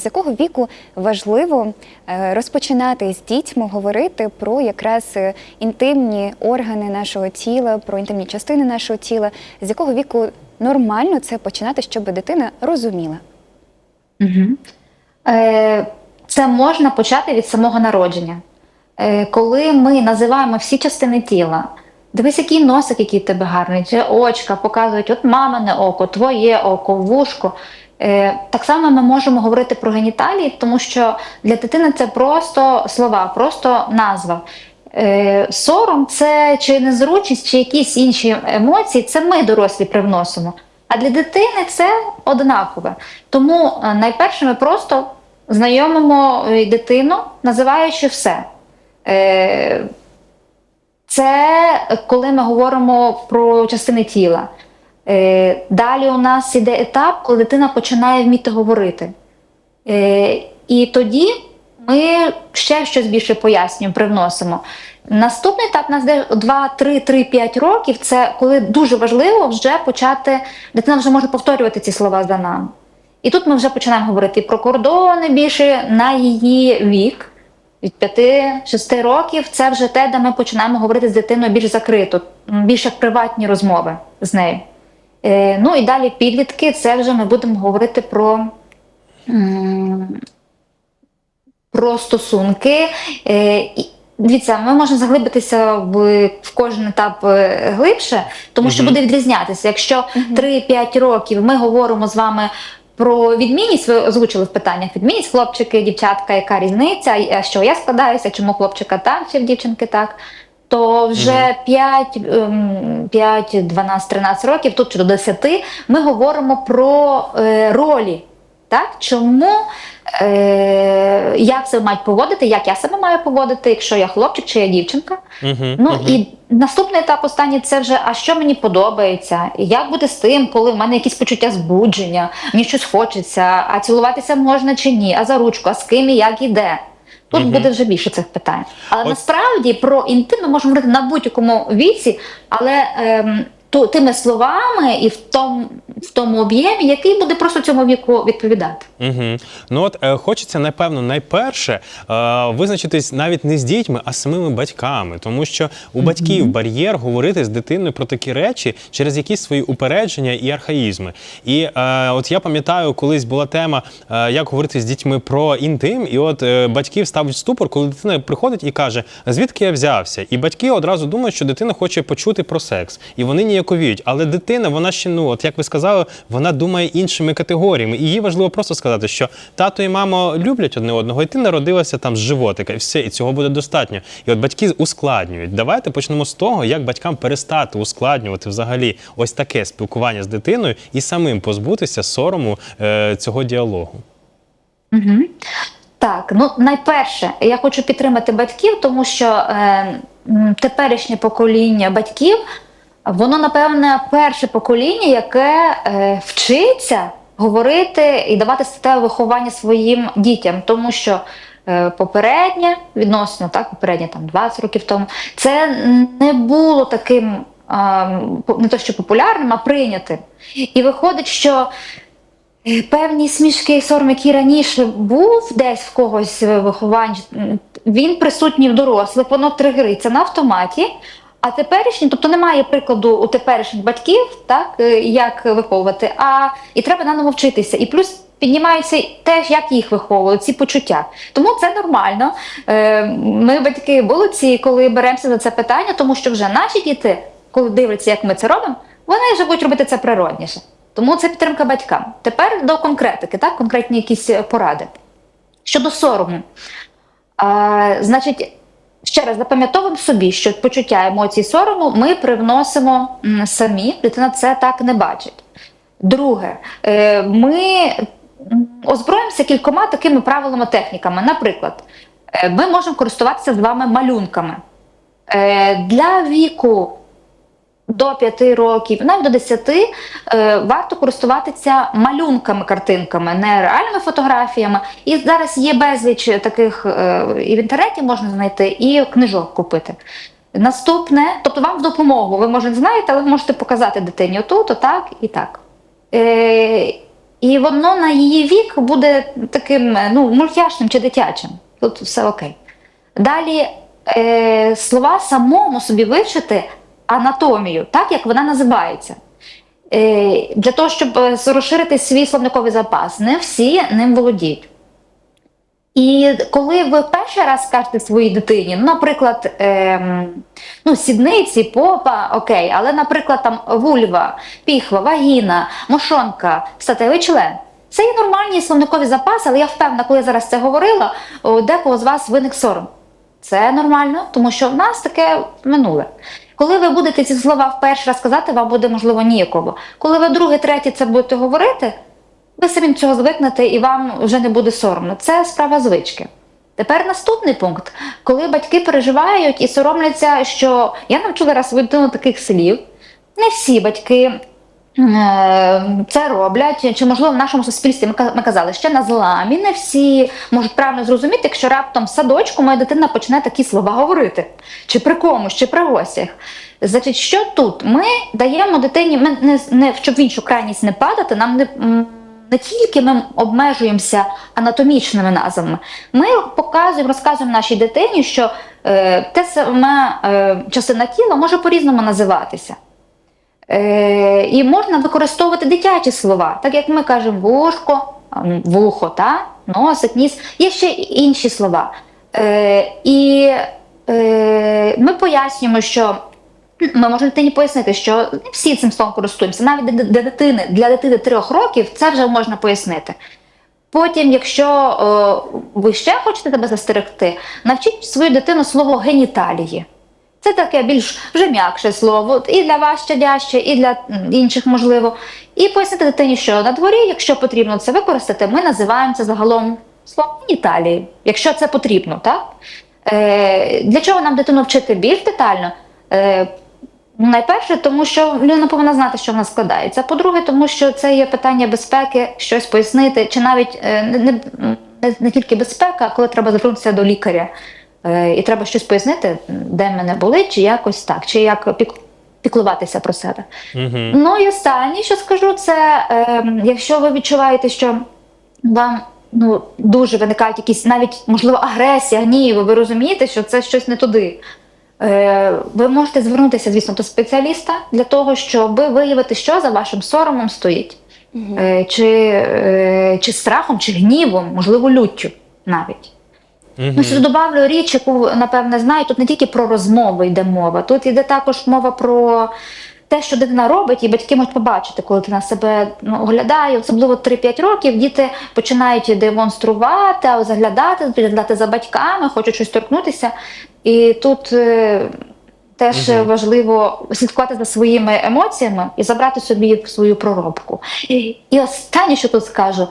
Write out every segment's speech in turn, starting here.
З якого віку важливо е, розпочинати з дітьми говорити про якраз е, інтимні органи нашого тіла, про інтимні частини нашого тіла, з якого віку нормально це починати, щоб дитина розуміла? Угу. Це можна почати від самого народження. Коли ми називаємо всі частини тіла, дивись, який носик, який тебе гарний, чи очка показують, от мамине око, твоє око, вушко. Е, так само ми можемо говорити про геніталії, тому що для дитини це просто слова, просто назва. Е, сором це чи незручність, чи якісь інші емоції, це ми дорослі привносимо. А для дитини це однакове. Тому е, найперше ми просто знайомимо дитину, називаючи все. Це коли ми говоримо про частини тіла. Е, Далі у нас іде етап, коли дитина починає вміти говорити. Е, І тоді ми ще щось більше пояснюємо, привносимо. Наступний етап у нас де 2, 3, 3, 5 років. Це коли дуже важливо вже почати, дитина вже може повторювати ці слова за нами. І тут ми вже починаємо говорити про кордони більше на її вік. Від 5-6 років це вже те, де ми починаємо говорити з дитиною більш закрито, більш як приватні розмови з нею. Е, ну і далі підлітки, це вже ми будемо говорити про, про стосунки. Е, Дивіться, ми можемо заглибитися в, в кожен етап е, глибше, тому що буде відрізнятися. Якщо 3-5 років ми говоримо з вами про відмінність, ви озвучили в питаннях відмінність, хлопчики, дівчатка, яка різниця, що я складаюся, чому хлопчика так, чи в дівчинки так. То вже 5, ем, 5, 12, 13 років, тут чи до 10, ми говоримо про е, ролі. Так? Чому, е, як себе мають поводити, як я себе маю поводити, якщо я хлопчик чи я дівчинка. Мгм, Ну мгм. і наступний етап останній це вже а що мені подобається, як буде з тим, коли в мене якісь почуття збудження, мені щось хочеться, а цілуватися можна чи ні, а за ручку, а з ким і як іде. Тут угу. буде вже більше цих питань. Але От- насправді про інтим ми можемо говорити на будь-якому віці, але ем, то, тими словами і в тому, в тому об'ємі, який буде просто цьому віку відповідати. Угу. Ну от е, хочеться, напевно, найперше е, визначитись навіть не з дітьми, а з самими батьками, тому що у батьків бар'єр говорити з дитиною про такі речі через якісь свої упередження і архаїзми. І е, от я пам'ятаю, колись була тема, е, як говорити з дітьми про інтим, і от е, батьків ставить ступор, коли дитина приходить і каже, звідки я взявся? І батьки одразу думають, що дитина хоче почути про секс, і вони ніяковіють. Але дитина, вона ще ну, от як ви сказали, вона думає іншими категоріями. І їй важливо просто сказати, що тато і мама люблять одне одного, і ти народилася там з животика, і все, і цього буде достатньо. І от батьки ускладнюють. Давайте почнемо з того, як батькам перестати ускладнювати взагалі ось таке спілкування з дитиною і самим позбутися сорому е, цього діалогу. Угу. Так, ну найперше, я хочу підтримати батьків, тому що е, теперішнє покоління батьків, воно, напевне, перше покоління, яке е, вчиться говорити і давати статеве виховання своїм дітям, тому що е, попереднє, відносно так, попереднє там 20 років тому, це не було таким. е, Не то що популярним, а прийнятим. І виходить, що Е, Певні смішки і сором, який раніше був десь в когось в вихованні, м, він присутній в дорослих, воно тригериться на автоматі. А теперішні, тобто немає прикладу у теперішніх батьків, так е, як виховувати, а і треба наново вчитися. І плюс піднімаються теж, як їх виховують, ці почуття. Тому це нормально. Е, Ми, батьки, молодці, коли беремося за це питання, тому що вже наші діти, коли дивляться, як ми це робимо, вони вже будуть робити це природніше. Тому це підтримка батькам. Тепер до конкретики, так, конкретні якісь поради. Щодо сорому, а, значить, ще раз запам'ятовуємо собі, що почуття емоцій сорому ми привносимо самі, дитина це так не бачить. Друге, е, ми озброїмося кількома такими правилами, техніками. Наприклад, е, ми можемо користуватися з вами малюнками. Е, Для віку до 5 років, навіть до 10, е, варто користуватися малюнками, картинками, не реальними фотографіями. І зараз є безліч таких е, і в інтернеті можна знайти, і книжок купити. Наступне, тобто вам в допомогу, ви може не знаєте, але ви можете показати дитині отут, отак і так. Е, І воно на її вік буде таким ну, мультяшним чи дитячим. Тут все окей. Далі е, слова самому собі вивчити анатомію, так як вона називається. Е, для того, щоб е, розширити свій словниковий запас, не всі ним володіють. І коли ви перший раз скажете своїй дитині, ну, наприклад, ем, ну, сідниці, попа, окей, але, наприклад, там вульва, піхва, вагіна, мошонка, статевий член. Це є нормальні словникові запаси, але я впевнена, коли я зараз це говорила, у декого з вас виник сором. Це нормально, тому що в нас таке минуле. Коли ви будете ці слова вперше раз вам буде можливо ніяково. Коли ви друге, третє це будете говорити, ви самі цього звикнете і вам вже не буде соромно. Це справа звички. Тепер наступний пункт, коли батьки переживають і соромляться, що я навчила раз дитину таких слів. Не всі батьки це роблять, чи можливо в нашому суспільстві ми казали, ще на зламі не всі можуть правильно зрозуміти, якщо раптом в садочку моя дитина почне такі слова говорити, чи при комусь, чи при гостях. Значить, що тут? Ми даємо дитині, ми не, не щоб в іншу крайність не падати, нам не. не тільки ми обмежуємося анатомічними назвами, ми показуємо, розказуємо нашій дитині, що е, те саме е, частина тіла може по-різному називатися. Е, і можна використовувати дитячі слова, так як ми кажемо вушко, ну, вухо, та? носик, ніс. Є ще інші слова. Е, і е, ми пояснюємо, що ми можемо дитині пояснити, що не всі цим словом користуємося. Навіть для дитини, для дитини трьох років це вже можна пояснити. Потім, якщо е, ви ще хочете тебе застерегти, навчіть свою дитину слово геніталії. Це таке більш вже м'якше слово, і для вас щадяще, і для інших можливо. І пояснити дитині, що на дворі, якщо потрібно це використати, ми називаємо це загалом словом геніталії, якщо це потрібно, так? Е, для чого нам дитину вчити більш детально? Е, Найперше, тому що людина повинна знати, що вона складається. По-друге, тому що це є питання безпеки, щось пояснити, чи навіть е, не, не, не тільки безпека, коли треба звернутися до лікаря. Е, І треба щось пояснити, де мене болить, чи якось так, чи як пік, піклуватися про себе. Угу. Ну і останнє, що скажу, це е, якщо ви відчуваєте, що вам ну, дуже виникають якісь навіть можливо агресія, гнів, ви розумієте, що це щось не туди. Е, ви можете звернутися, звісно, до спеціаліста для того, щоб виявити, що за вашим соромом стоїть, е, чи, е, чи страхом, чи гнівом, можливо, люттю навіть. Ну, ще добавлю річ, яку напевне знаю, тут не тільки про розмови йде мова, тут йде також мова про те, що дитина робить, і батьки можуть побачити, коли дитина себе ну, оглядає, особливо 3-5 років, діти починають демонструвати, а заглядати, за батьками, хочуть щось торкнутися. І тут е, теж Мгм. важливо слідкувати за своїми емоціями і забрати собі свою проробку. І, і останнє, що тут скажу.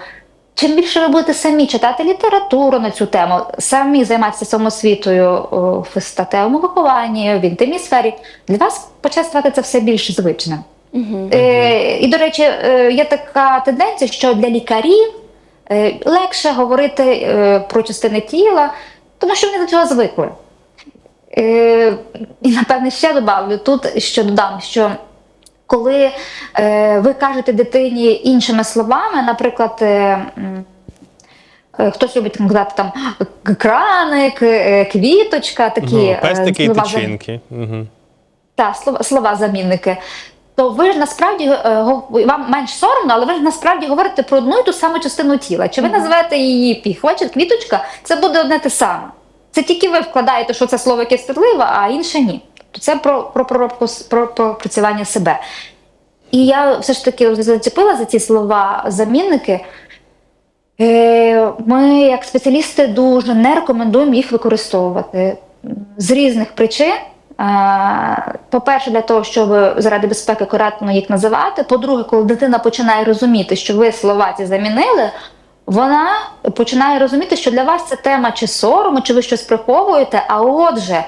Чим більше ви будете самі читати літературу на цю тему, самі займатися самосвітою в статевому вихованні, в інтимній сфері, для вас почне ставати це все більш звичним. Угу. Е, і, до речі, е, є така тенденція, що для лікарів е, легше говорити е, про частини тіла, тому що вони до цього звикли. Е, і, напевне, ще добавлю тут, що додам, що коли е, ви кажете дитині іншими словами, наприклад, е, е, хтось любить там казати там краник, е, квіточка, такі Угу. е, Пестики і слова зам- тичинки. Угу. та, слова, слова замінники. То ви ж насправді вам менш соромно, але ви ж насправді говорите про одну і ту саму частину тіла. Чи ви називаєте її піхва чи квіточка, це буде одне те саме. Це тільки ви вкладаєте, що це слово якесь стидливе, а інше ні. Тобто це про, про проробку про пропрацювання себе. І я все ж таки зачепила за ці слова замінники. Е, Ми, як спеціалісти, дуже не рекомендуємо їх використовувати з різних причин. Е, По-перше, для того, щоб заради безпеки акуратно їх називати. По-друге, коли дитина починає розуміти, що ви слова ці замінили, вона починає розуміти, що для вас це тема чи сорому, чи ви щось приховуєте. А отже,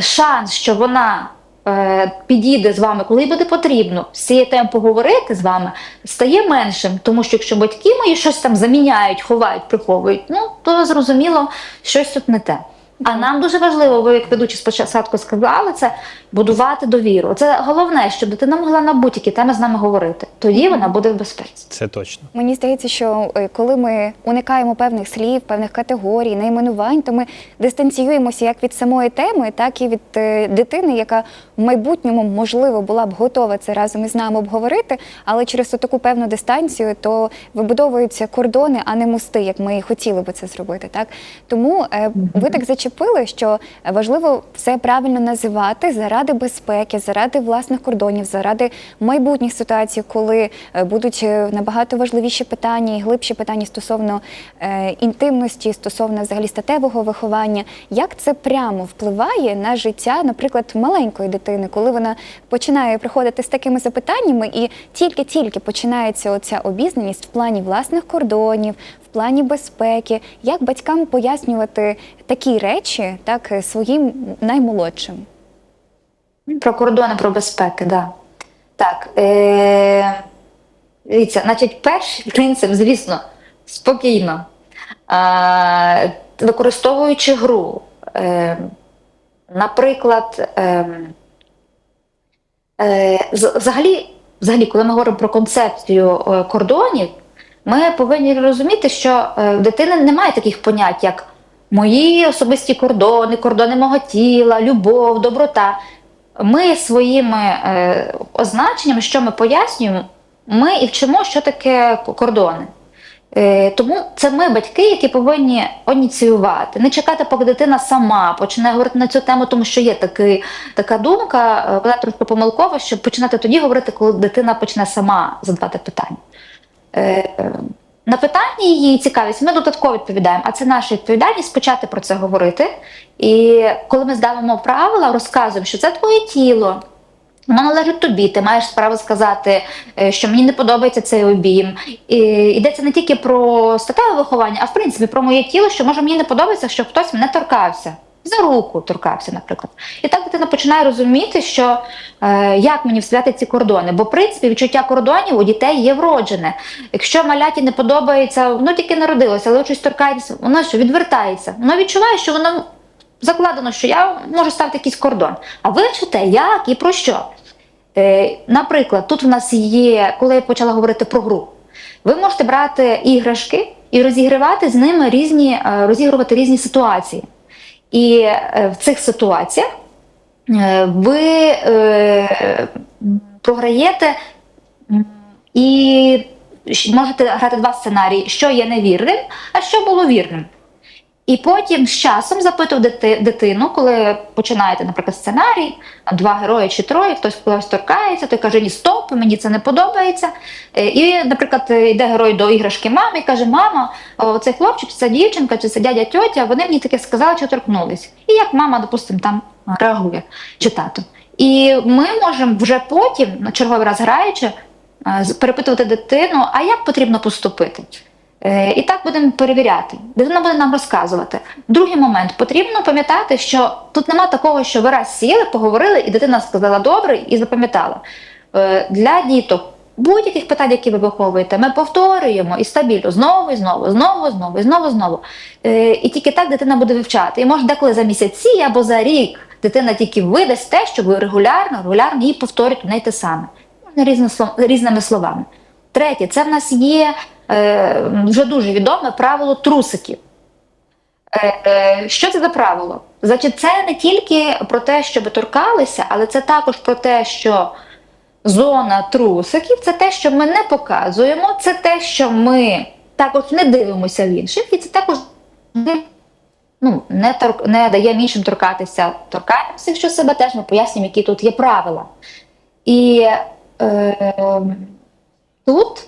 шанс, що вона е, підійде з вами, коли буде потрібно з цієї теми поговорити з вами, стає меншим. Тому що якщо батьки мої щось там заміняють, ховають, приховують, ну то зрозуміло, щось тут не те. А нам дуже важливо, ви як ведучі спочатку сказали це, будувати довіру. Це головне, щоб дитина могла на будь-які теми з нами говорити. Тоді вона буде в безпеці. Це точно. Мені здається, що е, коли ми уникаємо певних слів, певних категорій, найменувань, то ми дистанціюємося як від самої теми, так і від е, дитини, яка в майбутньому можливо була б готова це разом із нами обговорити, але через таку певну дистанцію то вибудовуються кордони, а не мости, як ми і хотіли би це зробити. Так тому е, ви так зачепили, що важливо все правильно називати заради безпеки, заради власних кордонів, заради майбутніх ситуацій, коли е, будуть е, набагато важливіші питання і глибші питання стосовно е, інтимності, стосовно взагалі статевого виховання. Як це прямо впливає на життя, наприклад, маленької дитини, коли вона починає приходити з такими запитаннями, і тільки-тільки починається оця обізнаність в плані власних кордонів, плані безпеки, як батькам пояснювати такі речі так е, своїм наймолодшим? Про кордони, про безпеки, да. так. Е, дивіться, значить, перший принцип, звісно, спокійно. Е, використовуючи гру. Е, наприклад, е, е, взагалі, взагалі, коли ми говоримо про концепцію е, кордонів, ми повинні розуміти, що е, в дитини немає таких понять, як мої особисті кордони, кордони мого тіла, любов, доброта. Ми своїми е, означеннями, що ми пояснюємо, ми і вчимо, що таке кордони. Е, тому це ми, батьки, які повинні ініціювати, не чекати, поки дитина сама почне говорити на цю тему, тому що є такий, така думка, е, вона трошки помилкова, щоб починати тоді говорити, коли дитина почне сама задавати питання. Е, на питання її цікавість ми додатково відповідаємо, а це наша відповідальність почати про це говорити. І коли ми здавимо правила, розказуємо, що це твоє тіло. Воно належить тобі, ти маєш право сказати, е, що мені не подобається цей обійм. І йдеться не тільки про статеве виховання, а в принципі про моє тіло, що може мені не подобається, що хтось мене торкався. За руку торкався, наприклад. І так дитина починає розуміти, що е, як мені вставляти ці кордони. Бо, в принципі, відчуття кордонів у дітей є вроджене. Якщо маляті не подобається, воно тільки народилося, але щось торкається, воно що відвертається. Воно відчуває, що воно закладено, що я можу ставити якийсь кордон. А ви вчите, як і про що? Е, наприклад, тут в нас є, коли я почала говорити про гру, ви можете брати іграшки і розігрівати з ними різні, е, розігрувати різні ситуації. І е, в цих ситуаціях е, ви е, програєте і можете грати два сценарії, що є невірним, а що було вірним. І потім з часом запитував дити- дитину, коли починаєте, наприклад, сценарій, два герої чи троє, хтось когось торкається, той каже, ні, стоп, мені це не подобається. Е, І, наприклад, йде герой до іграшки мами і каже: Мама, цей хлопчик, чи це дівчинка, чи це дядя тьотя, вони мені таке сказали, що торкнулись. І як мама, допустимо, там реагує чи тато. І ми можемо вже потім, черговий раз граючи, перепитувати дитину, а як потрібно поступити. Е, І так будемо перевіряти. Дитина буде нам розказувати. Другий момент потрібно пам'ятати, що тут нема такого, що ви раз сіли, поговорили, і дитина сказала добре і запам'ятала. Е, Для діток будь-яких питань, які ви виховуєте, ми повторюємо і стабільно знову і знову, знову, знову, і знову, знову. Е, І тільки так дитина буде вивчати. І може деколи за місяці або за рік дитина тільки видасть те, що ви регулярно, регулярно їй одне й те саме. Різно різними словами. Третє, це в нас є е, вже дуже відоме правило трусиків. Е, е, Що це за правило? Значить, це не тільки про те, щоб торкалися, але це також про те, що зона трусиків це те, що ми не показуємо, це те, що ми також не дивимося в інших, і це також ну, не, торк, не даємо іншим торкатися, торкаємося, якщо себе теж ми пояснюємо, які тут є правила. І е, тут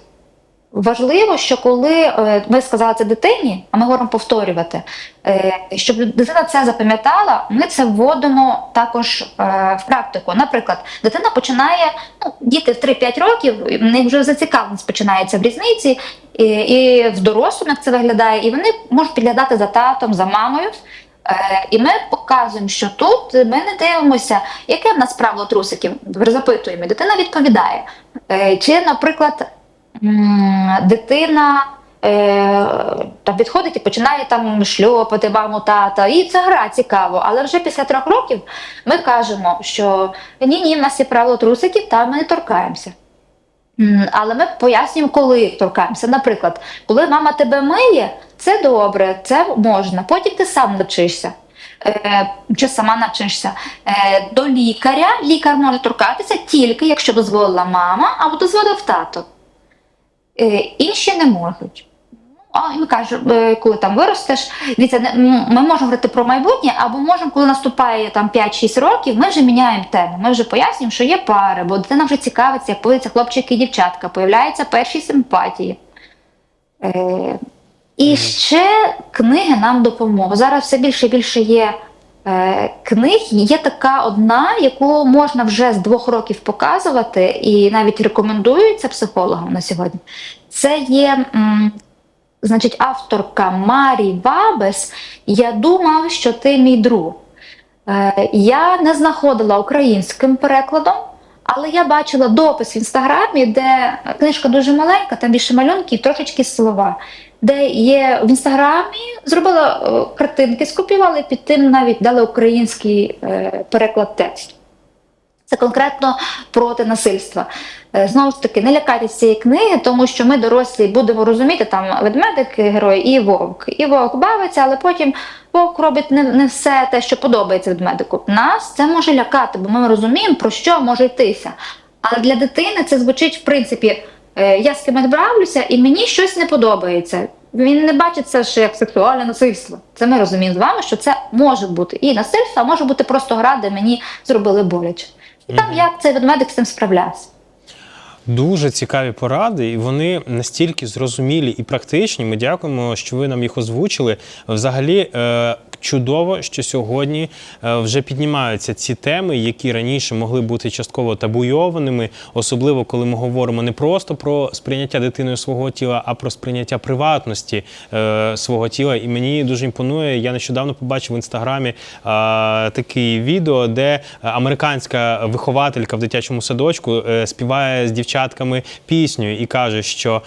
важливо, що коли е, ми сказали це дитині, а ми говоримо повторювати, е, щоб дитина це запам'ятала, ми це вводимо також е, в практику. Наприклад, дитина починає, ну, діти в 3-5 років, в них вже зацікавленість починається в різниці, і, і в дорослому як це виглядає, і вони можуть підглядати за татом, за мамою. І ми показуємо, що тут ми не дивимося, яке в нас правило трусиків. Запитуємо, дитина відповідає. Е, Чи, наприклад, дитина е, там підходить і починає там шльопати маму тата. І це гра цікаво. Але вже після трьох років ми кажемо, що ні, ні, в нас є правило трусиків, там ми не торкаємося. Але ми пояснюємо, коли торкаємося. Наприклад, коли мама тебе миє, це добре, це можна. Потім ти сам навчишся. Е, чи сама навчишся е, до лікаря. Лікар може торкатися тільки якщо дозволила мама або дозволив тато. Е, інші не можуть. А ми кажемо, коли там виростеш, дивіться, ми можемо говорити про майбутнє, або можемо, коли наступає там 5-6 років, ми вже міняємо тему. Ми вже пояснюємо, що є пари, бо дитина вже цікавиться, як поводяться хлопчики і дівчатка, появляються перші симпатії. І ще книги нам допоможуть. Зараз все більше і більше є е, книг. Є така одна, яку можна вже з двох років показувати, і навіть рекомендується психологам на сьогодні. Це є. м, Значить, авторка Марі Вабес, я думав, що ти мій друг. Е, я не знаходила українським перекладом, але я бачила допис в інстаграмі, де книжка дуже маленька, там більше малюнків, трошечки слова. Де є в інстаграмі, зробила е, картинки, скопіювали під тим, навіть дали український е, переклад тексту. Це конкретно проти насильства. Е, Знову ж таки, не лякайтеся цієї книги, тому що ми дорослі будемо розуміти, там ведмедик герой і вовк. І вовк бавиться, але потім вовк робить не, не все те, що подобається ведмедику. Нас це може лякати, бо ми розуміємо, про що може йтися. Але для дитини це звучить, в принципі, я з кимось бравлюся, і мені щось не подобається. Він не бачить це ще як сексуальне насильство. Це ми розуміємо з вами, що це може бути і насильство, а може бути просто гра, де мені зробили боляче. І там як цей ведмедик з цим справлявся. Дуже цікаві поради, і вони настільки зрозумілі і практичні. Ми дякуємо, що ви нам їх озвучили. Взагалі. Е- Чудово, що сьогодні е, вже піднімаються ці теми, які раніше могли бути частково табуйованими, особливо коли ми говоримо не просто про сприйняття дитиною свого тіла, а про сприйняття приватності е, свого тіла. І мені дуже імпонує. Я нещодавно побачив в інстаграмі е, таке відео, де американська вихователька в дитячому садочку співає з дівчатками пісню і каже, що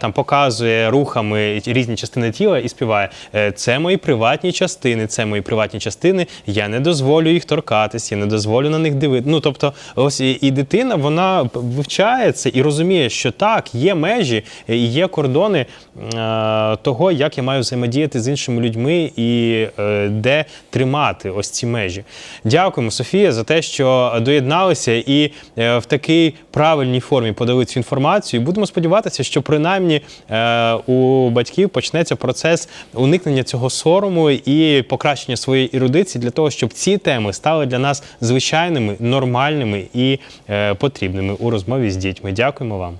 там показує рухами різні частини тіла і співає: це мої приватні частини, це мої приватні частини. Я не дозволю їх торкатись, я не дозволю на них дивитися. Ну тобто, ось і, дитина вона вивчає це і розуміє, що так, є межі, і є кордони е, того, як я маю взаємодіяти з іншими людьми і е, де тримати ось ці межі. Дякуємо, Софія, за те, що доєдналися і е, в такій правильній формі подали цю інформацію. Будемо сподіватися, що принаймні е, у батьків почнеться процес уникнення цього сорому і покращення своєї ерудиції для того, щоб ці теми стали для нас звичайними, нормальними і е, потрібними у розмові з дітьми. Дякуємо вам.